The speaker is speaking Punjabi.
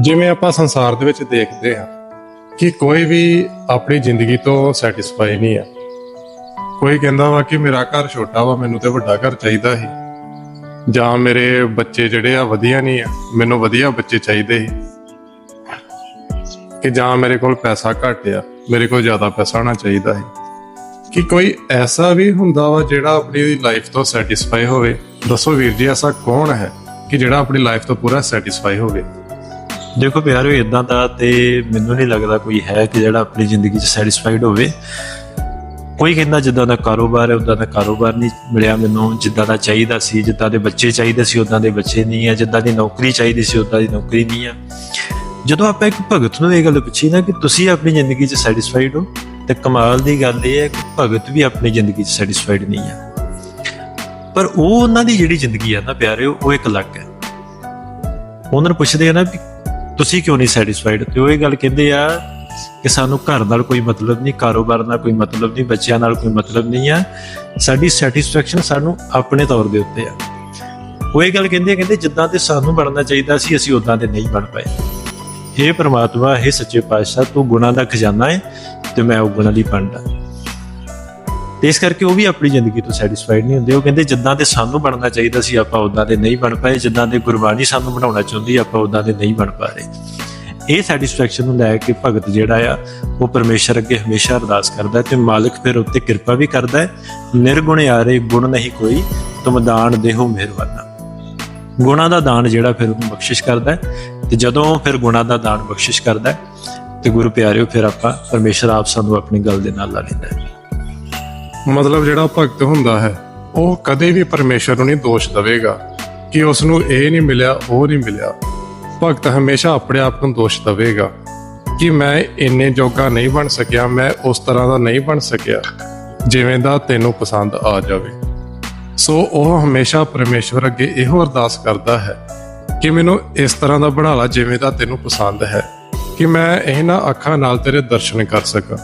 ਜਿਵੇਂ ਆਪਾਂ ਸੰਸਾਰ ਦੇ ਵਿੱਚ ਦੇਖਦੇ ਹਾਂ ਕਿ ਕੋਈ ਵੀ ਆਪਣੀ ਜ਼ਿੰਦਗੀ ਤੋਂ ਸੈਟੀਸਫਾਈ ਨਹੀਂ ਆ ਕੋਈ ਕਹਿੰਦਾ ਵਾ ਕਿ ਮੇਰਾ ਘਰ ਛੋਟਾ ਵਾ, ਮੈਨੂੰ ਤੇ ਵੱਡਾ ਘਰ ਚਾਹੀਦਾ ਸੀ। ਜਾਂ ਮੇਰੇ ਬੱਚੇ ਜਿਹੜੇ ਆ ਵਧੀਆ ਨਹੀਂ ਆ, ਮੈਨੂੰ ਵਧੀਆ ਬੱਚੇ ਚਾਹੀਦੇ ਸੀ। ਕਿ ਜਾਂ ਮੇਰੇ ਕੋਲ ਪੈਸਾ ਘੱਟ ਆ, ਮੇਰੇ ਕੋਲ ਜ਼ਿਆਦਾ ਪੈਸਾ ਹੋਣਾ ਚਾਹੀਦਾ ਹੈ ਕਿ ਕੋਈ ਐਸਾ ਵੀ ਹੁੰਦਾ ਵਾ ਜਿਹੜਾ ਆਪਣੀ ਲਾਈਫ ਤੋਂ ਸੈਟੀਸਫਾਈ ਹੋਵੇ। ਦੱਸੋ ਵੀਰ ਜੀ, ਐਸਾ ਕੌਣ ਹੈ ਕਿ ਜਿਹੜਾ ਆਪਣੀ ਲਾਈਫ ਤੋਂ ਪੂਰਾ ਸੈਟੀਸਫਾਈ ਹੋਵੇ? ਦੇਖੋ ਪਿਆਰੋ ਇਦਾਂ ਦਾ ਤੇ ਮੈਨੂੰ ਨਹੀਂ ਲੱਗਦਾ ਕੋਈ ਹੈ ਕਿ ਜਿਹੜਾ ਆਪਣੀ ਜ਼ਿੰਦਗੀ 'ਚ ਸੈਟੀਸਫਾਈਡ ਹੋਵੇ। ਕੋਈ ਕਹਿੰਦਾ ਜਿੱਦਾਂ ਦਾ ਕਾਰੋਬਾਰ ਹੈ ਉਦਾਂ ਦਾ ਕਾਰੋਬਾਰ ਨਹੀਂ ਮਿਲਿਆ ਮੈਨੂੰ। ਜਿੱਦਾਂ ਦਾ ਚਾਹੀਦਾ ਸੀ, ਜਿੱਦਾਂ ਦੇ ਬੱਚੇ ਚਾਹੀਦੇ ਸੀ ਉਦਾਂ ਦੇ ਬੱਚੇ ਨਹੀਂ ਆ। ਜਿੱਦਾਂ ਦੀ ਨੌਕਰੀ ਚਾਹੀਦੀ ਸੀ ਉਦਾਂ ਦੀ ਨੌਕਰੀ ਨਹੀਂ ਆ। ਜਦੋਂ ਆਪਾਂ ਇੱਕ ਭਗਤ ਨੂੰ ਇਹ ਗੱਲ ਪੁੱਛੀ ਨਾ ਕਿ ਤੁਸੀਂ ਆਪਣੀ ਜ਼ਿੰਦਗੀ 'ਚ ਸੈਟੀਸਫਾਈਡ ਹੋ, ਤੇ ਕਮਾਲ ਦੀ ਗੱਲ ਇਹ ਹੈ ਕਿ ਭਗਤ ਵੀ ਆਪਣੀ ਜ਼ਿੰਦਗੀ 'ਚ ਸੈਟੀਸਫਾਈਡ ਨਹੀਂ ਆ। ਪਰ ਉਹ ਉਹਨਾਂ ਦੀ ਜਿਹੜੀ ਜ਼ਿੰਦਗੀ ਆ ਨਾ ਪਿਆਰਿਓ, ਉਹ ਇੱਕ ਅਲੱਗ ਹੈ। ਉਹਨਾਂ ਨੂੰ ਪੁੱਛਦੇ ਆ ਨਾ ਵੀ ਤੁਸੀਂ ਕਿਉਂ ਨਹੀਂ ਸੈਟੀਸਫਾਈਡ ਤੇ ਉਹ ਇਹ ਗੱਲ ਕਹਿੰਦੇ ਆ ਕਿ ਸਾਨੂੰ ਘਰ ਨਾਲ ਕੋਈ ਮਤਲਬ ਨਹੀਂ, ਕਾਰੋਬਾਰ ਨਾਲ ਕੋਈ ਮਤਲਬ ਨਹੀਂ, ਬੱਚਿਆਂ ਨਾਲ ਕੋਈ ਮਤਲਬ ਨਹੀਂ ਆ। ਸਾਡੀ ਸੈਟੀਸਫੈਕਸ਼ਨ ਸਾਨੂੰ ਆਪਣੇ ਤੌਰ ਦੇ ਉੱਤੇ ਆ। ਉਹ ਇਹ ਗੱਲ ਕਹਿੰਦੇ ਆ, ਕਹਿੰਦੇ ਜਿੱਦਾਂ ਤੇ ਸਾਨੂੰ ਬਣਨਾ ਚਾਹੀਦਾ ਸੀ, ਅਸੀਂ ਉਦਾਂ ਦੇ ਨਹੀਂ ਬਣ ਪਏ। हे ਪ੍ਰਮਾਤਮਾ हे ਸੱਚੇ ਪਾਤਸ਼ਾਹ, ਤੂੰ ਗੁਨਾਹ ਦਾ ਖਜ਼ਾਨਾ ਹੈ ਤੇ ਮੈਂ ਉਹ ਗੁਨਾਹ ਲਈ ਬਣਦਾ ਇਸ ਕਰਕੇ ਉਹ ਵੀ ਆਪਣੀ ਜ਼ਿੰਦਗੀ ਤੋਂ ਸੈਟੀਸਫਾਈਡ ਨਹੀਂ ਹੁੰਦੇ। ਉਹ ਕਹਿੰਦੇ, ਜਿੱਦਾਂ ਦੇ ਸਾਨੂੰ ਬਣਨਾ ਚਾਹੀਦਾ ਸੀ, ਆਪਾਂ ਉਦਾਂ ਦੇ ਨਹੀਂ ਬਣ ਪਾਏ। ਜਿੱਦਾਂ ਦੇ ਗੁਰਬਾਣੀ ਸਾਨੂੰ ਬਣਾਉਣਾ ਚਾਹੁੰਦੀ, ਆਪਾਂ ਉਦਾਂ ਦੇ ਨਹੀਂ ਬਣ ਪਾ ਰਹੇ। ਇਹ ਸੈਟੀਸਫੈਕਸ਼ਨ ਨੂੰ ਲੈ ਕੇ ਭਗਤ ਜਿਹੜਾ ਆ, ਉਹ ਪਰਮੇਸ਼ਰ ਅੱਗੇ ਹਮੇਸ਼ਾ ਅਰਦਾਸ ਕਰਦਾ ਹੈ ਤੇ ਮਾਲਕ ਫਿਰ ਉੱਤੇ ਕਿਰਪਾ ਵੀ ਕਰਦਾ ਹੈ। ਨਿਰਗੁਣ ਯਾਰੇ ਗੁਣ ਨਹੀਂ ਕੋਈ, ਤੁਮ ਦਾਨ ਦੇਹੋ ਮਿਹਰਬਾਨਾ। ਗੁਣਾ ਦਾ ਦਾਨ ਜਿਹੜਾ ਫਿਰ ਉਹਨੂੰ ਬਖਸ਼ਿਸ਼ ਕਰਦਾ ਹੈ ਤੇ ਜਦੋਂ ਫਿਰ ਗੁਣਾ ਦਾ ਦਾਨ ਬਖਸ਼ਿਸ਼ ਕਰਦਾ ਹੈ ਤੇ ਗੁਰੂ ਪਿਆਰਿਓ, ਫਿਰ ਆਪਾਂ ਪਰਮੇਸ਼ਰ ਆਪ ਸਾਨੂੰ ਆਪਣੀ ਗੱਲ ਦੇ ਨਾਲ ਲਾ ਲੈਂਦਾ ਹੈ। ਮਤਲਬ ਜਿਹੜਾ ਭਗਤ ਹੁੰਦਾ ਹੈ, ਉਹ ਕਦੇ ਵੀ ਪਰਮੇਸ਼ਰ ਨੂੰ ਨਹੀਂ ਦੋਸ਼ ਦੇਵੇਗਾ ਕਿ ਉਸ ਨੂੰ ਇਹ ਨਹੀਂ ਮਿਲਿਆ, ਉਹ ਨਹੀਂ ਮਿਲਿਆ। ਭਗਤ ਹਮੇਸ਼ਾ ਆਪਣੇ ਆਪ ਨੂੰ ਦੋਸ਼ ਦੇਵੇਗਾ ਕਿ ਮੈਂ ਇੰਨੇ ਜੋਗਾ ਨਹੀਂ ਬਣ ਸਕਿਆ, ਮੈਂ ਉਸ ਤਰ੍ਹਾਂ ਦਾ ਨਹੀਂ ਬਣ ਸਕਿਆ, ਜਿਵੇਂ ਦਾ ਤੈਨੂੰ ਪਸੰਦ ਆ ਜਾਵੇ। ਸੋ ਉਹ ਹਮੇਸ਼ਾ ਪਰਮੇਸ਼ਵਰ ਅੱਗੇ ਇਹੋ ਅਰਦਾਸ ਕਰਦਾ ਹੈ ਕਿ ਮੈਨੂੰ ਇਸ ਤਰ੍ਹਾਂ ਦਾ ਬਣਾ ਲਾ ਜਿਵੇਂ ਦਾ ਤੈਨੂੰ ਪਸੰਦ ਹੈ, ਕਿ ਮੈਂ ਇਹਨਾਂ ਅੱਖਾਂ ਨਾਲ ਤੇਰੇ ਦਰਸ਼ਨ ਕਰ ਸਕਾਂ।